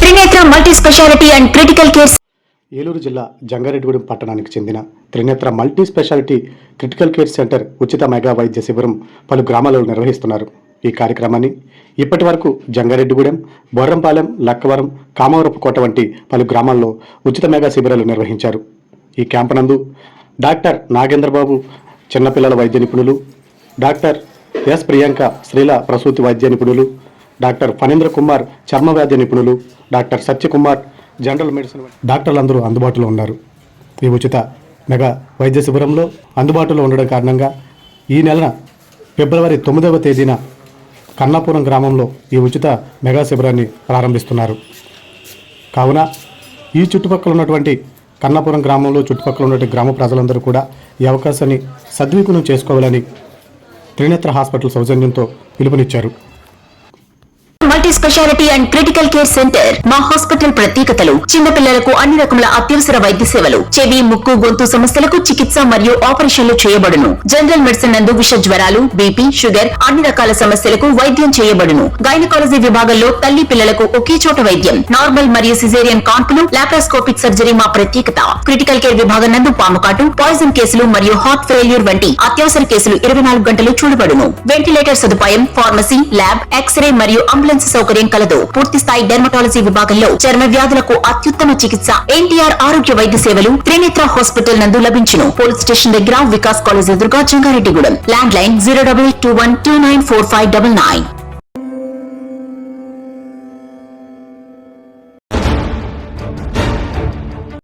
Trinetra multi speciality and critical care Eluru జిల్లా జంగారెడ్డిగూడెం పట్టణానికి చెందిన Trinetra multi speciality critical care centre ఉచిత mega వైద్య శిబిరం పలు గ్రామాలలో నిర్వహిస్తున్నారు. ఈ కార్యక్రమాన్ని ఇప్పటి వరకు జంగారెడ్డిగూడెం బొర్రంపాలెం లక్కవరం కామవరపు కోట వంటి పలు గ్రామాల్లో ఉచిత మెగా శిబిరాలు నిర్వహించారు. ఈ క్యాంపు నందు డాక్టర్ నాగేంద్రబాబు చిన్నపిల్లల వైద్య నిపుణులు డాక్టర్ ఎస్ ప్రియాంక స్త్రీల ప్రసూతి వైద్య నిపుణులు డాక్టర్ ఫణీంద్ర కుమార్ చర్మవ్యాధి నిపుణులు డాక్టర్ సత్యకుమార్ జనరల్ మెడిసిన్ డాక్టర్లందరూ అందుబాటులో ఉన్నారు. ఈ ఉచిత మెగా వైద్య శిబిరంలో అందుబాటులో ఉండడం కారణంగా ఈ నెల ఫిబ్రవరి తొమ్మిదవ తేదీన కన్నాపురం గ్రామంలో ఈ ఉచిత మెగా శిబిరాన్ని ప్రారంభిస్తున్నారు. కావున ఈ చుట్టుపక్కల ఉన్నటువంటి కన్నాపురం గ్రామంలో చుట్టుపక్కల ఉన్నటువంటి గ్రామ ప్రజలందరూ కూడా ఈ అవకాశాన్ని సద్వినియోగం చేసుకోవాలని త్రినేత్ర హాస్పిటల్ సౌజన్యంతో పిలుపునిచ్చారు. Multi speciality and critical care centre మా హాస్పిటల్ ప్రత్యేకతలు చిన్నపిల్లలకు అన్ని రకముల అత్యవసర వైద్య సేవలు చెవి ముక్కు గొంతు సమస్యలకు చికిత్స మరియు ఆపరేషన్లు చేయబడును. జనరల్ మెడిసిన్ నందు విష జ్వరాలు బీపీ షుగర్ అన్ని రకాల సమస్యలకు వైద్యం చేయబడును. గైనకాలజీ విభాగంలో తల్లి పిల్లలకు ఒకే చోట వైద్యం నార్మల్ మరియు సిజేరియన్ కాన్పులు లాప్రాస్కోపిక్ సర్జరీ మా ప్రత్యేకత. క్రిటికల్ కేర్ విభాగం నందు పాముకాటు పాయిజన్ కేసులు మరియు హార్ట్ ఫెయిల్యూర్ వంటి అత్యవసర కేసులు ఇరవై నాలుగు గంటలు చూడబడును. వెంటిలేటర్ సదుపాయం ఫార్మసీ ల్యాబ్ ఎక్స్రే మరియు అంబులెన్స్ సౌకర్యం కలదు. పూర్తి స్థాయి డెర్మటాలజీ విభాగంలో చర్మ వ్యాధులకు అత్యుత్తమ చికిత్స ఎన్టీఆర్ ఆరోగ్య వైద్య సేవలు త్రినేత్ర హాస్పిటల్ నందు లభించును. పోలీస్ స్టేషన్ దగ్గర వికాస్ కాలేజ్ ఎదురుగా Jangareddygudem. Land line zero double eight two one two nine four five double nine